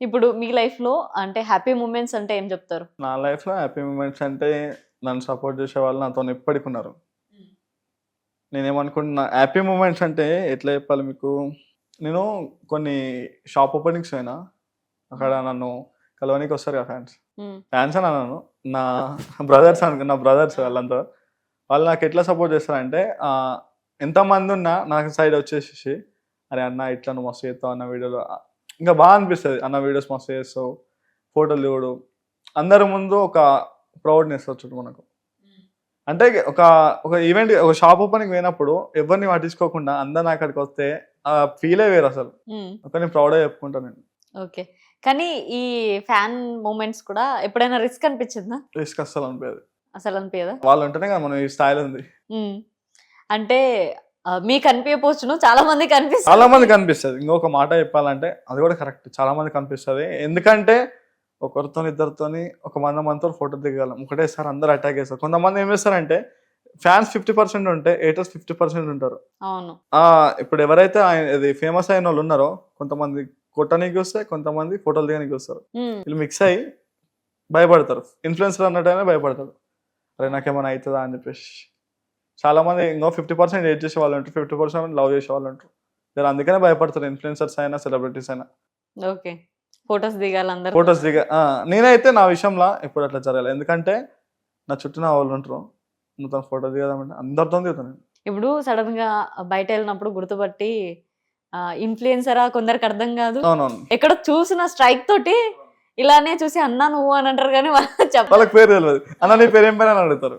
ఇప్పుడు మీ లైఫ్లో అంటే హ్యాపీ మూమెంట్స్ అంటే ఏం చెప్తారు? నా లైఫ్లో హ్యాపీ మూమెంట్స్ అంటే నన్ను సపోర్ట్ చేసే వాళ్ళు నాతో ఎప్పటికి ఉన్నారు నేనేమనుకుంటున్నా హ్యాపీ మూమెంట్స్ అంటే ఎట్లా చెప్పాలి మీకు? నేను కొన్ని షాప్ ఓపెనింగ్స్ అయినా అక్కడ నన్ను కలవనికి వస్తారు కదా ఫ్యాన్స్. ఫ్యాన్స్ అని అన్నాను నా బ్రదర్స్ అనుకో నా బ్రదర్స్ వాళ్ళంతా వాళ్ళు నాకు ఎట్లా సపోర్ట్ చేస్తారంటే ఎంతమంది ఉన్నా నాకు సైడ్ వచ్చేసి అరే అన్న ఇట్లా నువ్వు మస్తు చేస్తావు అన్న వీడియోలో ఇంకా బాగా అనిపిస్తుంది. అన్న వీడియోస్ మస్తు చేస్తావు ఫోటోలు దిగుడు. అందరి ముందు ఒక ప్రౌడ్నెస్ వచ్చుడు మనకు. అంటే ఒక ఒక ఈవెంట్ ఒక షాప్ ఓపెనింగ్ పోయినప్పుడు ఎవరిని పట్టించుకోకుండా అందరిని అక్కడికి వస్తే ఆ ఫీలే వేరు అసలు. ఉమ్, ఒక నేను ప్రౌడ్గా చెప్పుకుంటాను నేను. ఓకే. కానీ ఈ ఫ్యాన్ మూమెంట్స్ కూడా ఎప్పుడైనా రిస్క్ అనిపించిందా? రిస్క్ అస్సలు అనిపించదు అసలు అనిపించదా వాళ్ళు ఉంటేనే కదా మనం ఈ స్థాయిలో ఉంది. అంటే మీకు అనిపించపోవచ్చును చాలా మందికి అనిపిస్తుంది చాలా మంది కనిపిస్తుంది. ఇంకొక మాట చెప్పాలంటే అది కూడా కరెక్ట్. చాలా మంది కనిపిస్తుంది. ఎందుకంటే ఒకరితో ఇద్దరితోని ఒక వంద మందితో ఫోటో దిగగలం. ఒకటేసారి అందరు అటాక్ చేస్తారు. కొంతమంది ఏం చేస్తారంటే ఫ్యాన్స్ ఫిఫ్టీ పర్సెంట్ ఉంటే ఏటర్స్ ఫిఫ్టీ పర్సెంట్ ఉంటారు. అవును. ఆ, ఇప్పుడు ఎవరైతే ఆయన ఇది ఫేమస్ అయిన వాళ్ళు ఉన్నారో కొంతమంది కొట్టడానికి వస్తే కొంతమంది ఫోటోలు దిగడానికి వస్తారు. వీళ్ళు మిక్స్ అయ్యి భయపడతారు. ఇన్ఫ్లుయెన్సర్ అన్నట్టయినా భయపడతారు. అరే నాకేమైనా అవుతుందా అని చెప్పేసి. చాలా మంది ఇంకో ఫిఫ్టీ పర్సెంట్ ఏడ్ చేసే వాళ్ళు ఉంటారు ఫిఫ్టీ పర్సెంట్ లవ్ చేసే వాళ్ళు ఉంటారు. మీరు అందుకనే భయపడతారు ఇన్ఫ్లుయెన్సర్స్ అయినా సెలబ్రిటీస్ అయినా. ఓకే. ఫొటోస్ దిగాలి అందరు ఫొటోస్ దిగ ఆ, నేనైతే నా విషయంలో ఎప్పుడు అట్లా జరగాలి. ఎందుకంటే నా చుట్టూ నా వాళ్ళు ఉంటారు. నువ్వు ఫోటో దిగదామంటే అందరితో దిగుతాను నేను. ఇప్పుడు సడన్గా బయట వెళ్ళినప్పుడు గుర్తుపట్టి ఇన్ఫ్లుయెన్సరా కొందరికి అర్థం కాదు. అవునవును. ఎక్కడ చూసిన స్ట్రైక్ తోటి ఇలానే చూసి అన్నా నువ్వు అని అంటారు కానీ వాళ్ళు వాళ్ళకి పేరు తెలియదు అన్న నీ పేరు ఏం పేరు అని అడుగుతారు.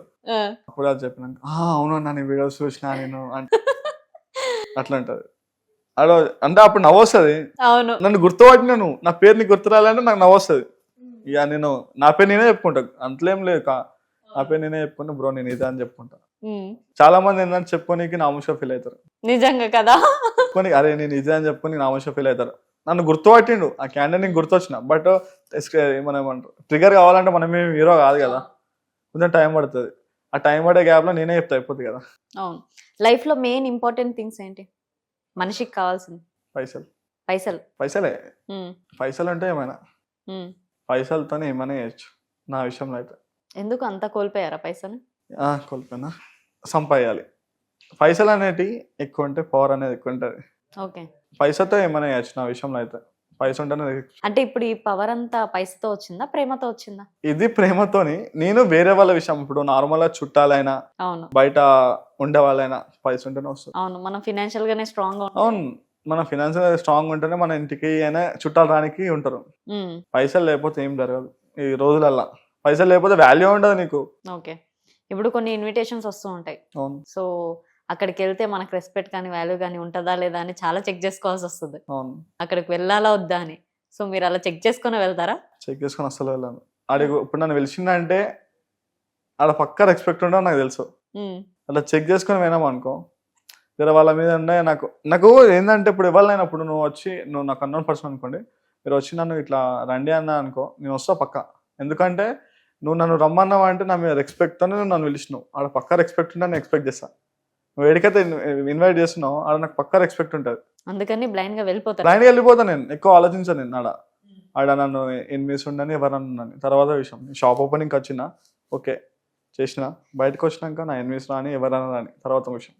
అప్పుడు అది చెప్పినాక "ఆ, అవును నా నీ వీడియోస్ చూసినా నేను అంటే అట్లా ఉంటుంది అడో అంటే అప్పుడు నవ్వు వస్తుంది అవును. నన్ను గుర్తుపట్టిన నువ్వు నా పేరు నీకు గుర్తు రాలంటే నాకు నవ్వు వస్తుంది ఇక నేను నా పేరు నేనే చెప్పుకుంటా. అంతలేం లేదు కా- నా పేరు నేనే చెప్పుకుంటా బ్రో నేను ఇదే అని చెప్పుకుంటా. చాలా మంది ఏంటంటే చెప్పుకోనికి నామోష ఫీల్ అవుతారు. నిజంగా కదా? చెప్పుకొని అరే నేను ఇదే అని చెప్పుకొని నామోష ఫీల్ అవుతారు. నన్ను గుర్తుపట్టిండు ఆ క్యాండిడేట్ నీకు గుర్తొచ్చిన. బట్ మనం ఏమంటారు ట్రిగర్ కావాలంటే మనం ఏం హీరో కాదు. కదా కొంచెం టైం పడుతుంది. ఆ టైం పడే గ్యాప్లో నేనే చెప్తా అయిపోతుంది కదా. అవును. లైఫ్లో మెయిన్ ఇంపార్టెంట్ థింగ్స్ ఏంటి? మనిషికి కావాల్సింది. పైసలు. పైసలు. పైసలే. పైసలు అంటే ఏమైనా? ఉమ్. పైసలతోనే ఏమైనా చేయొచ్చు నా విషయంలో అయితే. ఎందుకు అంత కోల్పోయారా పైసలు? కోల్పోయినా. సంపాయాలి పైసలు అనేటివి ఎక్కువ ఉంటే పవర్ అనేది ఎక్కువ ఉంటుంది. ఓకే. పైసతో ఏమైనా చేయొచ్చు నా విషయంలో అయితే. పైస ఉంటేనే అంటే ఇప్పుడు ఈ పవర్ అంతా పైసతో వచ్చిందా ప్రేమతో వచ్చిందా? ఇది ప్రేమతోని నేను వేరే వాళ్ళ విషయం ఇప్పుడు నార్మల్గా చుట్టాలైనా అవును. బయట ఉండే వాళ్ళైనా పైస ఉంటేనే వస్తుంది. అవును మనం ఫినాన్షియల్ గానే స్ట్రాంగ్గా అవును మన ఫినాన్షియల్ స్ట్రాంగ్ ఉంటేనే మన ఇంటికి అయినా చుట్టాలు రానికి ఉంటారు. పైసలు లేకపోతే ఏం జరగదు ఈ రోజులల్లా. పైసలు లేకపోతే వాల్యూ ఉండదు నీకు. ఓకే. ఇప్పుడు కొన్ని ఇన్విటేషన్స్ వస్తూ ఉంటాయి. అవును. సో అక్కడికి వెళ్తే మనకు రెస్పెక్ట్ కానీ వాల్యూ కానీ ఉంటుందా లేదా అని చాలా చెక్ చేసుకోవాల్సి వస్తుంది. అక్కడికి వెళ్ళాలా వద్దా అని. సో మీరు అలా చెక్ చేసుకుని వెళ్తారా? చెక్ చేసుకొని అస్సలు వెళ్ళాను. ఆడికి ఇప్పుడు నన్ను పిలిచిందంటే ఆడ పక్క రెస్పెక్ట్ ఉండవు నాకు తెలుసు. అలా చెక్ చేసుకొని పోయినాం అనుకో వేరే వాళ్ళ మీద ఉండే నాకు నాకు ఏంటంటే ఇప్పుడు ఇవ్వాలైనప్పుడు నువ్వు వచ్చి నువ్వు నాకు అన్నోన్ పర్సన్ అనుకోండి మీరు వచ్చి నన్ను ఇట్లా రండి అన్నా అనుకో నేను వస్తా పక్క. ఎందుకంటే నువ్వు నన్ను రమ్మన్నావు అంటే నా మీద రెస్పెక్ట్తోనే నువ్వు నన్ను పిలిచినావు. ఆడ పక్క రెస్పెక్ట్ ఉంటే నేను ఎక్స్పెక్ట్ చేస్తా. నువ్వు ఎడికైతే ఇన్వైట్ చేస్తున్నావు ఆడ నాకు పక్క రెస్పెక్ట్ ఉంటుంది. అందుకని బ్లైండ్గా వెళ్ళిపోతారు బ్లైండ్గా వెళ్ళిపోతా నేను ఎక్కువ ఆలోచించాను నేను ఆడ. ఆడ నన్ను ఎనిమిస్ ఉండని ఎవరన్నా ఉండని. తర్వాత విషయం షాప్ ఓపెనింగ్కి వచ్చిన ఓకే చేసిన బయటకు వచ్చినాక నా ఎనిమిస్ రాని ఎవరన్నా రాని తర్వాత విషయం.